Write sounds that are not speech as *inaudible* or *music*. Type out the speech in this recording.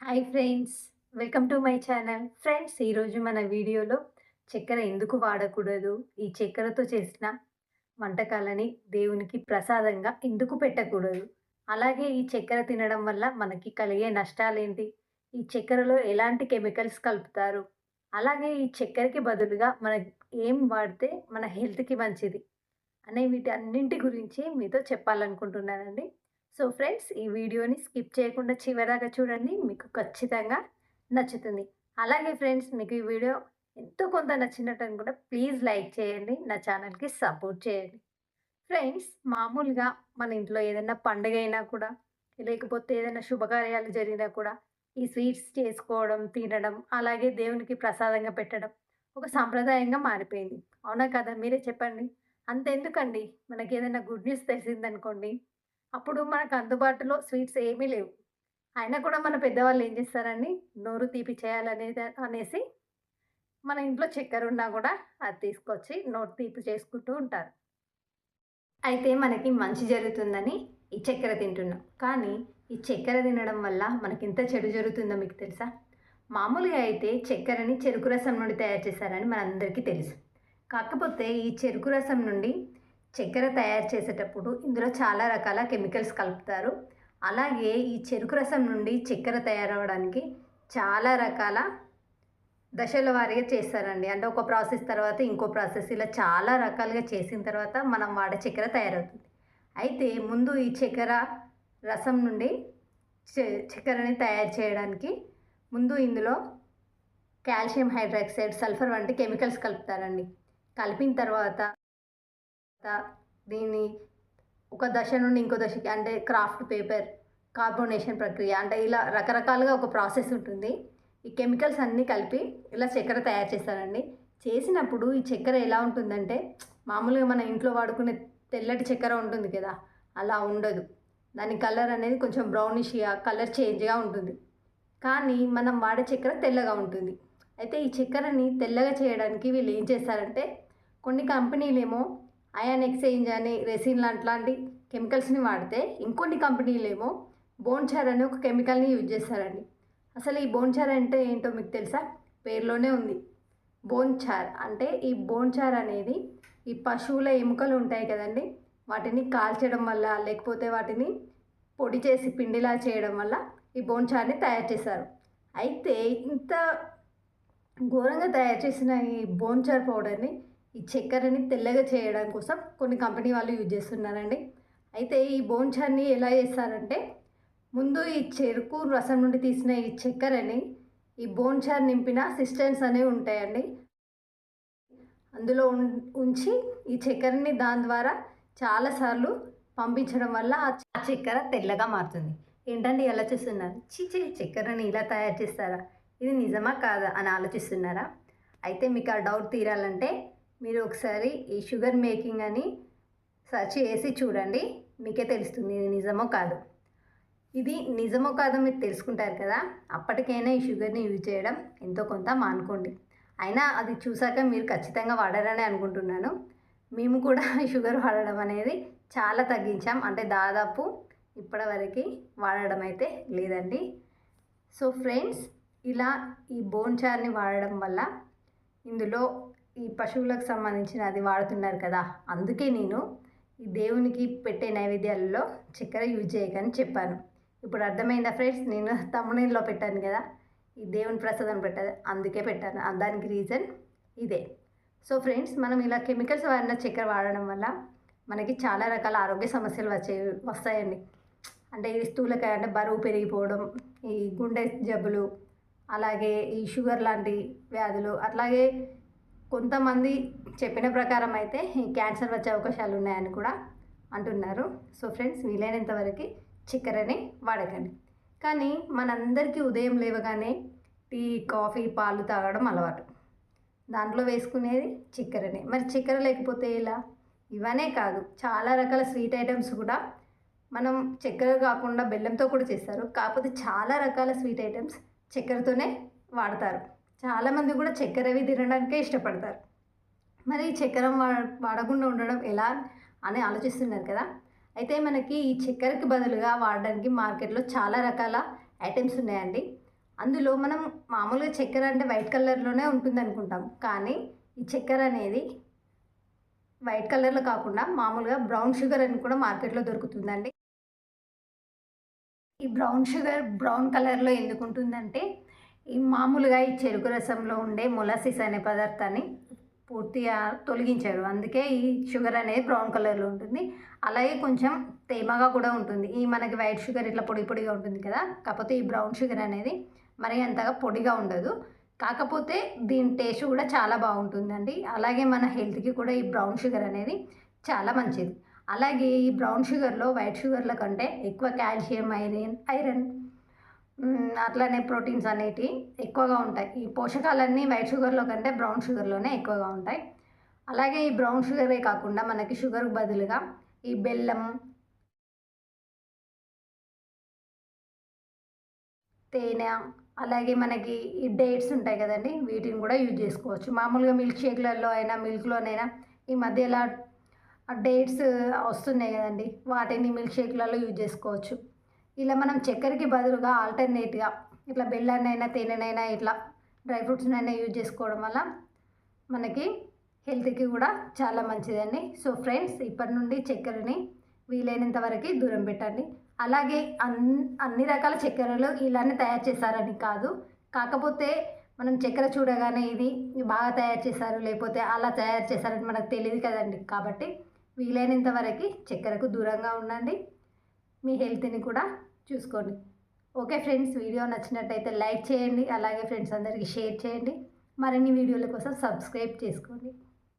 Hi friends welcome to my channel. Friends ఈరోజు మన వీడియోలో చక్కెర ఎందుకు వాడకూడదు? ఈ చక్కెరతో చేసిన వంటకాలని దేవునికి ప్రసాదంగా ఎందుకు పెట్టకూడదు? అలాగే ఈ చక్కెర తినడం వల్ల మనకి కలిగే నష్టాలేంటి? ఈ చక్కెరలో ఎలాంటి కెమికల్స్ కలుపుతారు? అలాగే ఈ చక్కెరకి బదులుగా మన ఏం వాడితే మన హెల్త్కి మంచిది? అనే వీటి అన్నింటి గురించి మీతో చెప్పాలనుకుంటున్నానండి. సో ఫ్రెండ్స్ ఈ వీడియోని స్కిప్ చేయకుండా చివరిదాకా చూడండి. మీకు ఖచ్చితంగా నచ్చుతుంది. అలాగే ఫ్రెండ్స్ మీకు ఈ వీడియో ఎంతో కొంత నచ్చినట్టు కూడా ప్లీజ్ లైక్ చేయండి. నా ఛానల్కి సపోర్ట్ చేయండి. ఫ్రెండ్స్ మామూలుగా మన ఇంట్లో ఏదైనా పండుగ అయినా కూడా లేకపోతే ఏదైనా శుభకార్యాలు జరిగినా కూడా ఈ స్వీట్స్ చేసుకోవడం తినడం అలాగే దేవునికి ప్రసాదంగా పెట్టడం ఒక సాంప్రదాయంగా మారిపోయింది. అవునా కదా? మీరే చెప్పండి. అంతెందుకండి? మనకి ఏదైనా గుడ్ న్యూస్ తెలిసిందనుకోండి అప్పుడు మనకు అందుబాటులో స్వీట్స్ ఏమీ లేవు. అయినా కూడా మన పెద్దవాళ్ళు ఏం చేస్తారండి? నోరు తీపి చేయాలనేది అనేసి మన ఇంట్లో చక్కెర ఉన్నా కూడా అది తీసుకొచ్చి నోరు తీపి చేసుకుంటూ ఉంటారు. అయితే మనకి మంచి జరుగుతుందని ఈ చక్కెర తింటున్నాం. కానీ ఈ చక్కెర తినడం వల్ల మనకి ఇంత చెడు జరుగుతుందో మీకు తెలుసా? మామూలుగా అయితే చక్కెరని చెరుకు రసం నుండి తయారు చేశారని మనందరికీ తెలుసు. కాకపోతే ఈ చెరుకు రసం నుండి చక్కెర తయారు చేసేటప్పుడు ఇందులో చాలా రకాల కెమికల్స్ కలుపుతారు. అలాగే ఈ చెరుకు రసం నుండి చక్కెర తయారవడానికి చాలా రకాల దశల వారీగా చేస్తారండి. అంటే ఒక ప్రాసెస్ తర్వాత ఇంకో ప్రాసెస్ ఇలా చాలా రకాలుగా చేసిన తర్వాత మనం వాడే చక్కెర తయారవుతుంది. అయితే ముందు ఈ చక్కెర రసం నుండి చక్కెరని తయారు చేయడానికి ముందు ఇందులో కాల్షియం హైడ్రాక్సైడ్ సల్ఫర్ వంటి కెమికల్స్ కలుపుతారండి. కలిపిన తర్వాత దీన్ని ఒక దశ నుండి ఇంకో దశకి అంటే క్రాఫ్ట్ పేపర్ కార్బోనేషన్ ప్రక్రియ అంటే ఇలా రకరకాలుగా ఒక ప్రాసెస్ ఉంటుంది. ఈ కెమికల్స్ అన్నీ కలిపి ఇలా చక్కెర తయారు చేస్తారండి. చేసినప్పుడు ఈ చక్కెర ఎలా ఉంటుందంటే మామూలుగా మన ఇంట్లో వాడుకునే తెల్లటి చక్కెర ఉంటుంది కదా అలా ఉండదు. దాని కలర్ అనేది కొంచెం బ్రౌనిష్గా కలర్ చేంజ్గా ఉంటుంది. కానీ మనం వాడే చక్కెర తెల్లగా ఉంటుంది. అయితే ఈ చక్కెరని తెల్లగా చేయడానికి వీళ్ళు ఏం చేస్తారంటే కొన్ని కంపెనీలేమో అయాన్ ఎక్స్చేంజ్ అని రెసిన్ లాంటి కెమికల్స్ని వాడితే ఇంకొన్ని కంపెనీలేమో బోన్చార్ అనే ఒక కెమికల్ని యూజ్ చేస్తారండి. అసలు ఈ బోన్చార్ అంటే ఏంటో మీకు తెలుసా? పేరులోనే ఉంది. బోన్చార్ అంటే ఈ బోన్చార్ అనేది ఈ పశువుల ఎముకలు ఉంటాయి కదండి. వాటిని కాల్చడం వల్ల లేకపోతే వాటిని పొడి చేసి పిండిలా చేయడం వల్ల ఈ బోన్చార్ని తయారు చేశారు అయితే ఇంత ఘోరంగా తయారు చేసిన ఈ బోన్చార్ పౌడర్ని ఈ చక్కెరని తెల్లగా చేయడం కోసం కొన్ని కంపెనీ వాళ్ళు యూజ్ చేస్తున్నారండి. అయితే ఈ బోన్చార్ని ఎలా చేస్తారంటే ముందు ఈ చెరుకు రసం నుండి తీసిన ఈ చక్కెరని ఈ బోన్చార్ నింపిన సిస్టమ్స్ అనేవి ఉంటాయండి. అందులో ఉంచి ఈ చక్కెరని దాని ద్వారా చాలాసార్లు పంపించడం వల్ల ఆ చక్కెర తెల్లగా మారుతుంది. ఏంటంటే ఎలా చూస్తున్నారు? చిచి చక్కెరని ఇలా తయారు చేస్తారా? ఇది నిజమా కాదా అని ఆలోచిస్తున్నారా? అయితే మీకు ఆ డౌట్ తీరాలంటే మీరు ఒకసారి ఈ షుగర్ మేకింగ్ అని సెర్చ్ చేసి చూడండి. మీకే తెలుస్తుంది ఇది నిజమో కాదు. ఇది నిజమో కాదో మీరు తెలుసుకుంటారు కదా. అప్పటికైనా ఈ షుగర్ని యూజ్ చేయడం ఎంతో కొంత మానుకోండి. అయినా అది చూసాక మీరు ఖచ్చితంగా వాడారని అనుకుంటున్నాను. మేము కూడా *laughs* షుగర్ వాడడం అనేది చాలా తగ్గించాం. అంటే దాదాపు ఇప్పటివరకు వాడడం అయితే లేదండి. సో ఫ్రెండ్స్ ఇలా ఈ బోన్ చార్ని వాడడం వల్ల ఇందులో ఈ పశువులకు సంబంధించిన అది వాడుతున్నారు కదా అందుకే నేను ఈ దేవునికి పెట్టే నైవేద్యాలలో చక్కెర యూజ్ చేయకని చెప్పాను. ఇప్పుడు అర్థమైందా ఫ్రెండ్స్? నేను తమ్మునీలో పెట్టాను కదా ఈ దేవుని ప్రసాదం పెట్టాను అందుకే పెట్టాను. దానికి రీజన్ ఇదే. సో ఫ్రెండ్స్ మనం ఇలా కెమికల్స్ వాడిన చక్కెర వాడడం వల్ల మనకి చాలా రకాల ఆరోగ్య సమస్యలు వచ్చే వస్తాయండి. అంటే ఈ స్థూలకాయ అంటే బరువు పెరిగిపోవడం ఈ గుండె జబ్బులు అలాగే ఈ షుగర్ లాంటి వ్యాధులు అట్లాగే కొంతమంది చెప్పిన ప్రకారం అయితే ఈ క్యాన్సర్ వచ్చే అవకాశాలు ఉన్నాయని కూడా అంటున్నారు. సో ఫ్రెండ్స్ వీలైనంత వరకు చక్కెరని వాడకండి. కానీ మనందరికీ ఉదయం లేవగానే టీ కాఫీ పాలు తాగడం అలవాటు. దాంట్లో వేసుకునేది చక్కెరనే. మరి చక్కెర లేకపోతే ఇలా ఇవనే కాదు. చాలా రకాల స్వీట్ ఐటమ్స్ కూడా మనం చక్కెర కాకుండా బెల్లంతో కూడా చేస్తారు. కాకపోతే చాలా రకాల స్వీట్ ఐటమ్స్ చక్కెరతోనే వాడతారు. చాలామంది కూడా చక్కెర అవి తినడానికే ఇష్టపడతారు. మరి చక్కెర వాడకుండా ఉండడం ఎలా అని ఆలోచిస్తున్నారు కదా? అయితే మనకి ఈ చక్కెరకి బదులుగా వాడడానికి మార్కెట్లో చాలా రకాల ఐటమ్స్ ఉన్నాయండి. అందులో మనం మామూలుగా చక్కెర అంటే వైట్ కలర్లోనే ఉంటుంది అనుకుంటాం. కానీ ఈ చక్కెర అనేది వైట్ కలర్లో కాకుండా మామూలుగా బ్రౌన్ షుగర్ అని కూడా మార్కెట్లో దొరుకుతుందండి. ఈ బ్రౌన్ షుగర్ బ్రౌన్ కలర్లో ఎందుకు ఉంటుందంటే ఈ మామూలుగా ఈ చెరుకు రసంలో ఉండే మొలాసిస్ అనే పదార్థాన్ని పూర్తిగా తొలగించారు. అందుకే ఈ షుగర్ అనేది బ్రౌన్ కలర్లో ఉంటుంది. అలాగే కొంచెం తేమగా కూడా ఉంటుంది. ఈ మనకి వైట్ షుగర్ ఇట్లా పొడి పొడిగా ఉంటుంది కదా కాకపోతే ఈ బ్రౌన్ షుగర్ అనేది మరీ అంతగా పొడిగా ఉండదు. కాకపోతే దీని టేస్ట్ కూడా చాలా బాగుంటుందండి. అలాగే మన హెల్త్కి కూడా ఈ బ్రౌన్ షుగర్ అనేది చాలా మంచిది. అలాగే ఈ బ్రౌన్ షుగర్లో వైట్ షుగర్ల కంటే ఎక్కువ కాల్షియం ఐరన్ ఐరన్ అట్లనే ప్రోటీన్స్ అనేటివి ఎక్కువగా ఉంటాయి. ఈ పోషకాలన్నీ వైట్ షుగర్లో కంటే బ్రౌన్ షుగర్లోనే ఎక్కువగా ఉంటాయి. అలాగే ఈ బ్రౌన్ షుగరే కాకుండా మనకి షుగర్కు బదులుగా ఈ బెల్లం తేనె అలాగే మనకి ఈ డేట్స్ ఉంటాయి కదండి వీటిని కూడా యూజ్ చేసుకోవచ్చు. మామూలుగా మిల్క్ షేక్లలో అయినా మిల్క్లోనైనా ఈ మధ్య ఇలా డేట్స్ వస్తున్నాయి కదండి వాటిని మిల్క్ షేక్లలో యూజ్ చేసుకోవచ్చు. ఇలా మనం చక్కెరకి బదులుగా ఆల్టర్నేట్గా ఇట్లా బెల్లాన్నైనా తేనెనైనా ఇట్లా డ్రై ఫ్రూట్స్నైనా యూజ్ చేసుకోవడం వల్ల మనకి హెల్త్కి కూడా చాలా మంచిదండి. సో ఫ్రెండ్స్ ఇప్పటి నుండి చక్కెరని వీలైనంత వరకు దూరం పెట్టండి. అలాగే అన్ అన్ని రకాల చక్కెరలు ఇలానే తయారు చేశారని కాదు. కాకపోతే మనం చక్కెర చూడగానే ఇది బాగా తయారు చేశారు లేకపోతే అలా తయారు చేశారని మనకు తెలియదు కదండి. కాబట్టి వీలైనంత వరకు చక్కెరకు దూరంగా ఉండండి. మీ హెల్త్ని కూడా చూసుకోండి. ఓకే ఫ్రెండ్స్ వీడియో నచ్చినట్టయితే లైక్ చేయండి అలాగే ఫ్రెండ్స్ అందరికీ షేర్ చేయండి. మరిన్ని వీడియోల కోసం సబ్స్క్రైబ్ చేసుకోండి.